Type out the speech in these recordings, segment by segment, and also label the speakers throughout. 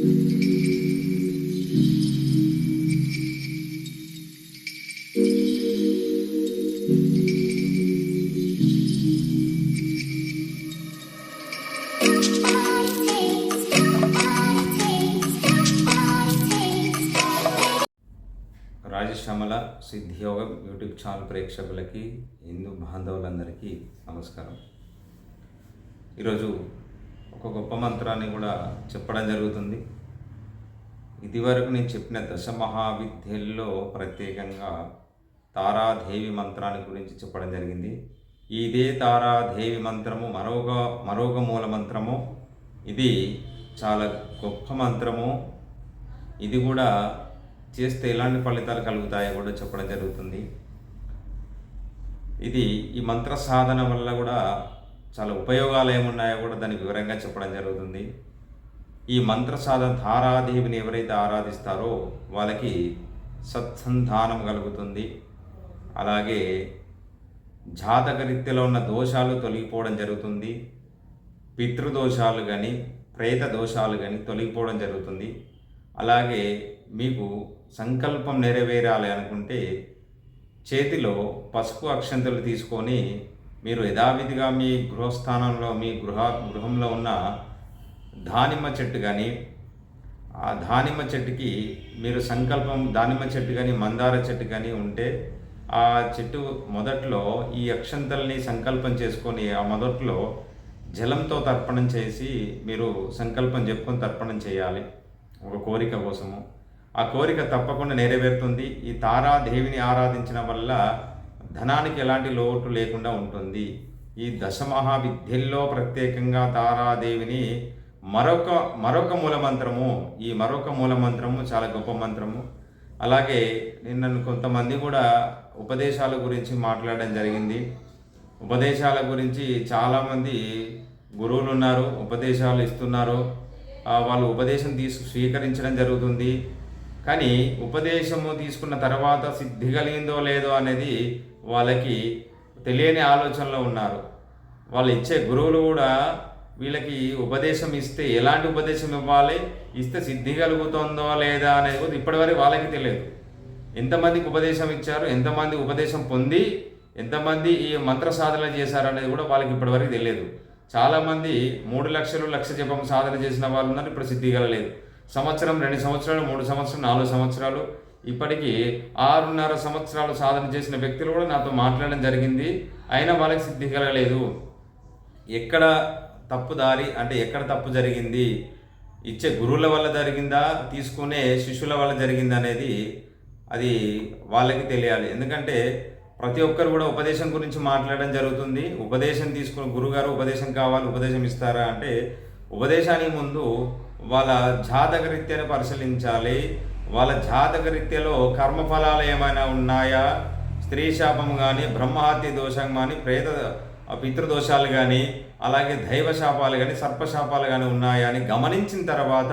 Speaker 1: Rajashyamala సిద్ధియోగం YouTube channel ప్రేక్షకులకి హిందూ బాంధవులందరికీ నమస్కారం. ఈరోజు ఒక గొప్ప మంత్రాన్ని కూడా చెప్పడం జరుగుతుంది. ఇదివరకు నేను చెప్పిన దశ మహావిద్యల్లో ప్రత్యేకంగా తారాదేవి మంత్రాన్ని గురించి చెప్పడం జరిగింది. ఇదే తారాదేవి మంత్రము మరొక మరొక మూల మంత్రము. ఇది చాలా గొప్ప మంత్రము. ఇది కూడా చేస్తే ఎలాంటి ఫలితాలు కలుగుతాయో కూడా చెప్పడం జరుగుతుంది. ఇది ఈ మంత్ర సాధన వల్ల కూడా చాలా ఉపయోగాలు ఏమున్నాయో కూడా దానికి వివరంగా చెప్పడం జరుగుతుంది. ఈ మంత్ర సాధన ధారాదేవిని ఎవరైతే ఆరాధిస్తారో వాళ్ళకి సత్సంధానం కలుగుతుంది. అలాగే జాతకరీత్యలో ఉన్న దోషాలు తొలగిపోవడం జరుగుతుంది. పితృదోషాలు కానీ ప్రేత దోషాలు కానీ తొలగిపోవడం జరుగుతుంది. అలాగే మీకు సంకల్పం నెరవేరాలి అనుకుంటే చేతిలో పసుపు అక్షంతలు తీసుకొని మీరు యథావిధిగా మీ గృహస్థానంలో మీ గృహ గృహంలో ఉన్న దానిమ్మ చెట్టు కానీ ఆ దానిమ్మ చెట్టుకి మీరు సంకల్పం దానిమ్మ చెట్టు కానీ మందార చెట్టు కానీ ఉంటే ఆ చెట్టు మొదట్లో ఈ అక్షంతల్ని సంకల్పం చేసుకొని ఆ మొదట్లో జలంతో తర్పణం చేసి మీరు సంకల్పం చెప్పుకొని తర్పణం చేయాలి. ఒక కోరిక కోసము. ఆ కోరిక తప్పకుండా నెరవేరుతుంది. ఈ తారాదేవిని ఆరాధించిన వల్ల ధనానికి ఎలాంటి లోటు లేకుండా ఉంటుంది. ఈ దశమహావిద్యల్లో ప్రత్యేకంగా తారాదేవిని మరొక మరొక మూల మంత్రము ఈ మరొక మూల మంత్రము చాలా గొప్ప మంత్రము. అలాగే నిన్న కొంతమంది కూడా ఉపదేశాల గురించి మాట్లాడడం జరిగింది. ఉపదేశాల గురించి చాలామంది గురువులు ఉన్నారు ఉపదేశాలు ఇస్తున్నారు. వాళ్ళు ఉపదేశం తీసు స్వీకరించడం జరుగుతుంది. కానీ ఉపదేశము తీసుకున్న తర్వాత సిద్ధి కలిగిందో లేదో అనేది వాళ్ళకి తెలియని ఆలోచనలో ఉన్నారు. వాళ్ళు ఇచ్చే గురువులు కూడా వీళ్ళకి ఉపదేశం ఇస్తే ఎలాంటి ఉపదేశం ఇవ్వాలి? ఇస్తే సిద్ధి కలుగుతుందో లేదా అనేది కూడా ఇప్పటివరకు వాళ్ళకి తెలియదు. ఎంతమందికి ఉపదేశం ఇచ్చారు? ఎంతమంది ఉపదేశం పొంది ఎంతమంది ఈ మంత్ర సాధన చేశారు అనేది కూడా వాళ్ళకి ఇప్పటివరకు తెలియదు. చాలామంది మూడు లక్షలు లక్ష జపం సాధన చేసిన వాళ్ళు ఉన్నారు ఇప్పుడు సిద్ధి కలలేదు. సంవత్సరం రెండు సంవత్సరాలు మూడు సంవత్సరాలు నాలుగు సంవత్సరాలు ఇప్పటికీ ఆరున్నర సంవత్సరాలు సాధన చేసిన వ్యక్తులు కూడా నాతో మాట్లాడడం జరిగింది. అయినా వాళ్ళకి సిద్ధి కలగలేదు. ఎక్కడ తప్పు దారి అంటే ఎక్కడ తప్పు జరిగింది? ఇచ్చే గురువుల వల్ల జరిగిందా? తీసుకునే శిష్యుల వల్ల జరిగిందా అనేది అది వాళ్ళకి తెలియాలి. ఎందుకంటే ప్రతి ఒక్కరు కూడా ఉపదేశం గురించి మాట్లాడడం జరుగుతుంది. ఉపదేశం తీసుకుని గురుగారు ఉపదేశం కావాలి ఉపదేశం ఇస్తారా అంటే ఉపదేశానికి ముందు వాళ్ళ జాతకరీత్యాన్ని పరిశీలించాలి. వాళ్ళ జాతక రీత్యలో కర్మఫలాలు ఏమైనా ఉన్నాయా? స్త్రీ శాపం కానీ బ్రహ్మహత్య దోషం కానీ ప్రేత పితృదోషాలు కానీ అలాగే దైవ శాపాలు కానీ సర్పశాపాలు కానీ ఉన్నాయా అని గమనించిన తర్వాత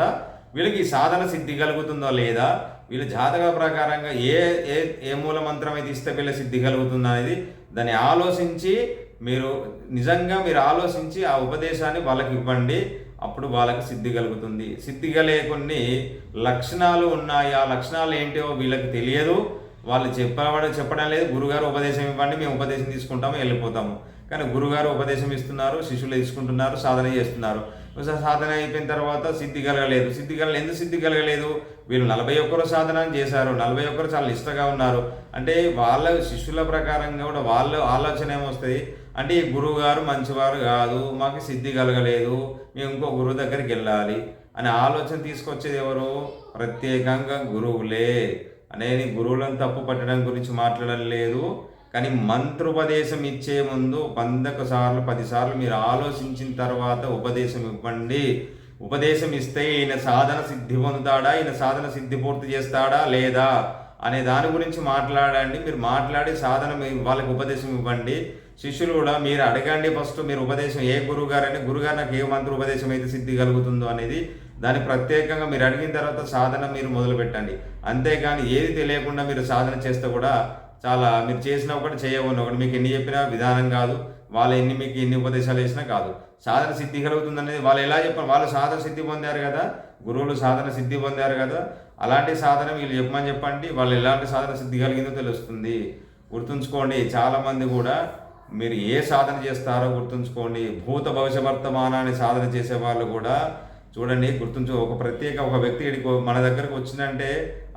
Speaker 1: వీళ్ళకి సాధన సిద్ధి కలుగుతుందో లేదా? వీళ్ళ జాతక ప్రకారంగా ఏ ఏ ఏ మూల మంత్రం అయితే ఇస్తే వీళ్ళ సిద్ధి కలుగుతుందో అనేది దాన్ని ఆలోచించి మీరు నిజంగా మీరు ఆలోచించి ఆ ఉపదేశాన్ని వాళ్ళకి ఇవ్వండి అప్పుడు వాళ్ళకి సిద్ధి కలుగుతుంది. సిద్ధి కలిగే కొన్ని లక్షణాలు ఉన్నాయి. ఆ లక్షణాలు ఏంటో వీళ్ళకి తెలియదు. వాళ్ళు చెప్పడం చెప్పడం లేదు. గురుగారు ఉపదేశం ఇవ్వండి మేము ఉపదేశం తీసుకుంటాము వెళ్ళిపోతాము. కానీ గురుగారు ఉపదేశం ఇస్తున్నారు శిష్యులు తీసుకుంటున్నారు సాధన చేస్తున్నారు. సాధన అయిపోయిన తర్వాత సిద్ధి కలగలేదు. సిద్ధి కలగలేదు ఎందుకు సిద్ధి కలగలేదు? వీళ్ళు నలభై ఒక్కరు సాధన చేశారు నలభై ఒక్కరు చాలా నిష్టగా ఉన్నారు. అంటే వాళ్ళ శిష్యుల ప్రకారంగా కూడా వాళ్ళ ఆలోచన ఏమొస్తుంది? అంటే ఈ గురువు గారు మంచివారు కాదు మాకు సిద్ధి కలగలేదు మేము ఇంకో గురువు దగ్గరికి వెళ్ళాలి అనే ఆలోచన తీసుకొచ్చేది ఎవరు? ప్రత్యేకంగా గురువులే. అనేది గురువులను తప్పు పట్టడం గురించి మాట్లాడడం లేదు. కానీ మంత్రోపదేశం ఇచ్చే ముందు వందకు సార్లు పదిసార్లు మీరు ఆలోచించిన తర్వాత ఉపదేశం ఇవ్వండి. ఉపదేశం ఇస్తే ఈయన సాధన సిద్ధి పొందుతాడా? ఈయన సాధన సిద్ధి పూర్తి చేస్తాడా? లేదా? అనే దాని గురించి మాట్లాడండి. మీరు మాట్లాడి సాధన వాళ్ళకి ఉపదేశం ఇవ్వండి. శిష్యులు కూడా మీరు అడగండి ఫస్ట్ మీరు ఉపదేశం ఏ గురువు గారని గురుగారు నాకు ఏ మంత్ర ఉపదేశం అయితే సిద్ధి కలుగుతుందో అనేది దాన్ని ప్రత్యేకంగా మీరు అడిగిన తర్వాత సాధన మీరు మొదలు పెట్టండి. అంతేగాని ఏది తెలియకుండా మీరు సాధన చేస్తే కూడా చాలా మీరు చేసిన ఒకటి చేయకుండా ఒకటి. మీకు ఎన్ని చెప్పినా విధానం కాదు. వాళ్ళు ఎన్ని మీకు ఎన్ని ఉపదేశాలు వేసినా కాదు. సాధన సిద్ధి కలుగుతుంది అనేది వాళ్ళు ఎలా చెప్పారు? వాళ్ళు సాధన సిద్ధి పొందారు కదా? గురువులు సాధన సిద్ధి పొందారు కదా? అలాంటి సాధన వీళ్ళు చెప్పమని చెప్పండి. వాళ్ళు ఎలాంటి సాధన సిద్ధి కలిగిందో తెలుస్తుంది. గుర్తుంచుకోండి చాలామంది కూడా మీరు ఏ సాధన చేస్తారో గుర్తుంచుకోండి. భూత భవిష్య వర్తమానాన్ని సాధన చేసే వాళ్ళు కూడా చూడండి గుర్తుంచు ఒక ప్రత్యేక ఒక వ్యక్తి మన దగ్గరకు వచ్చిందంటే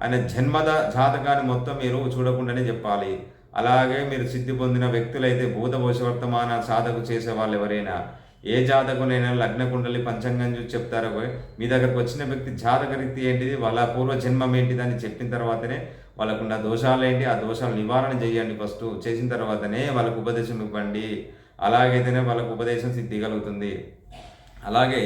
Speaker 1: ఆయన జన్మద జాతకాన్ని మొత్తం మీరు చూడకుండానే చెప్పాలి. అలాగే మీరు సిద్ధి పొందిన వ్యక్తులైతే భూత భవిష్య వర్తమాన సాధకు చేసే వాళ్ళు ఎవరైనా. ఏ జాతకునైనా లగ్న కుండలి పంచాంగం చూసి చెప్తారో మీ దగ్గరకు వచ్చిన వ్యక్తి జాతక రీతి ఏంటిది? వాళ్ళ పూర్వ జన్మం ఏంటిది అని చెప్పిన తర్వాతనే వాళ్ళకున్న దోషాలు ఏంటి? ఆ దోషాలు నివారణ చేయండి ఫస్ట్. చేసిన తర్వాతనే వాళ్ళకు ఉపదేశం ఇవ్వండి. అలాగైతేనే వాళ్ళకు ఉపదేశం సిద్ధి కలుగుతుంది. అలాగే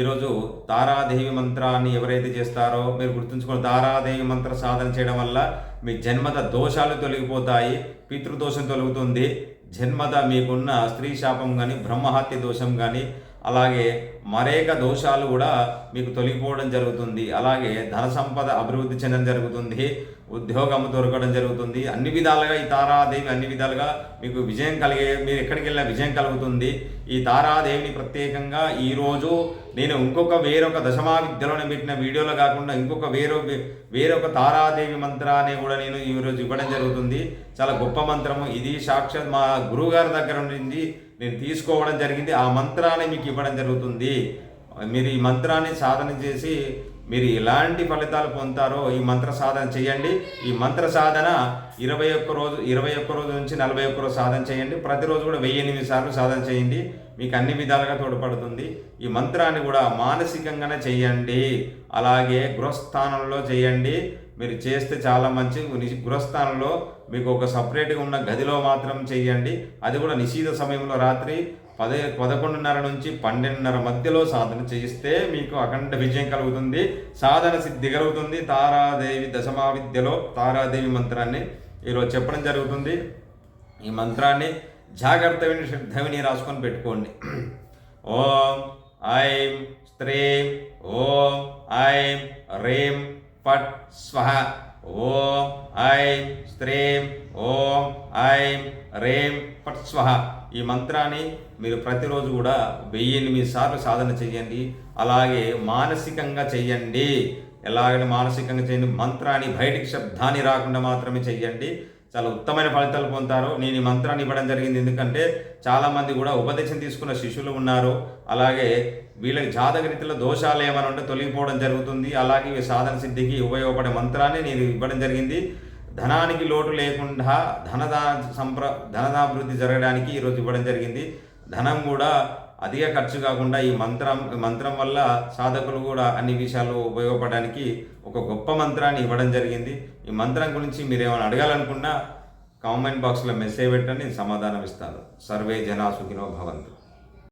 Speaker 1: ఈరోజు తారాదేవి మంత్రాన్ని ఎవరైతే చేస్తారో మీరు గుర్తుంచుకోండి తారాదేవి మంత్ర సాధన చేయడం వల్ల మీ జన్మద దోషాలు తొలగిపోతాయి పితృదోషం తొలగుతుంది. జన్మద మీకున్న స్త్రీ శాపం కానీ బ్రహ్మహత్య దోషం కానీ అలాగే మరేక దోషాలు కూడా మీకు తొలగిపోవడం జరుగుతుంది. అలాగే ధన సంపద అభివృద్ధి చెందడం జరుగుతుంది. ఉద్యోగం దొరకడం జరుగుతుంది. అన్ని విధాలుగా ఈ తారాదేవి అన్ని విధాలుగా మీకు విజయం కలిగే మీరు ఎక్కడికి వెళ్ళినా విజయం కలుగుతుంది. ఈ తారాదేవిని ప్రత్యేకంగా ఈరోజు నేను ఇంకొక వేరొక దశమా విద్యలోనే పెట్టిన వీడియోలో కాకుండా ఇంకొక వేరొక వేరొక తారాదేవి మంత్రాన్ని కూడా నేను ఈరోజు ఇవ్వడం జరుగుతుంది. చాలా గొప్ప మంత్రము. ఇది సాక్షాత్ మా గురువుగారి దగ్గర నుండి నేను తీసుకోవడం జరిగింది. ఆ మంత్రాన్ని మీకు ఇవ్వడం జరుగుతుంది. మీరు ఈ మంత్రాన్ని సాధన చేసి మీరు ఎలాంటి ఫలితాలు పొందుతారో ఈ మంత్ర సాధన చేయండి. ఈ మంత్ర సాధన ఇరవై ఒక్క రోజు ఇరవై ఒక్క రోజు నుంచి నలభై ఒక్క రోజు సాధన చేయండి. ప్రతిరోజు కూడా వెయ్యి ఎనిమిది సార్లు సాధన చేయండి. మీకు అన్ని విధాలుగా తోడ్పడుతుంది. ఈ మంత్రాన్ని కూడా మానసికంగానే చేయండి. అలాగే గృహస్థానంలో చేయండి. మీరు చేస్తే చాలా మంచి గృహస్థానంలో మీకు ఒక సపరేట్గా ఉన్న గదిలో మాత్రం చేయండి అది కూడా నిషీధ సమయంలో రాత్రి పదే పదకొండున్నర నుంచి పన్నెండున్నర మధ్యలో సాధన చేయిస్తే మీకు అఖండ విజయం కలుగుతుంది. సాధన సిద్ధి కలుగుతుంది. తారాదేవి దశమా విద్యలో తారాదేవి మంత్రాన్ని ఈరోజు చెప్పడం జరుగుతుంది. ఈ మంత్రాన్ని జాగ్రత్త విని శ్రద్ధవిని రాసుకొని పెట్టుకోండి. ఓం ఐం స్త్రీం ఓం ఐం రేం పట్ స్వహ ఓం ఐం స్త్రీం ఓం ఐం రేం పట్ స్వహ. ఈ మంత్రాన్ని మీరు ప్రతిరోజు కూడా వెయ్యి ఎనిమిది సార్లు సాధన చేయండి. అలాగే మానసికంగా చెయ్యండి ఎలాగైనా మానసికంగా చేయండి. మంత్రాన్ని బయటికి శబ్దాన్ని రాకుండా మాత్రమే చెయ్యండి చాలా ఉత్తమైన ఫలితాలు పొందుతారు. నేను ఈ మంత్రాన్ని ఇవ్వడం జరిగింది. ఎందుకంటే చాలామంది కూడా ఉపదేశం తీసుకున్న శిష్యులు ఉన్నారు. అలాగే వీళ్ళకి జాతకరీతిలో దోషాలు ఏమైనా ఉంటే తొలగిపోవడం జరుగుతుంది. అలాగే సాధన సిద్ధికి ఉపయోగపడే మంత్రాన్ని నేను ఇవ్వడం జరిగింది. ధనానికి లోటు లేకుండా ధనదా సంప్ర ధనదాభివృద్ధి జరగడానికి ఈరోజు ఇవ్వడం జరిగింది. ధనం కూడా అధిక ఖర్చు కాకుండా ఈ మంత్రం మంత్రం వల్ల సాధకులు కూడా అన్ని విషయాలు ఉపయోగపడడానికి ఒక గొప్ప మంత్రాన్ని ఇవ్వడం జరిగింది. ఈ మంత్రం గురించి మీరు ఏమైనా అడగాలనుకున్నా కామెంట్ బాక్స్లో మెసేజ్ పెట్టండి సమాధానం ఇస్తాను సర్వే జనా సుఖినో భవంతు.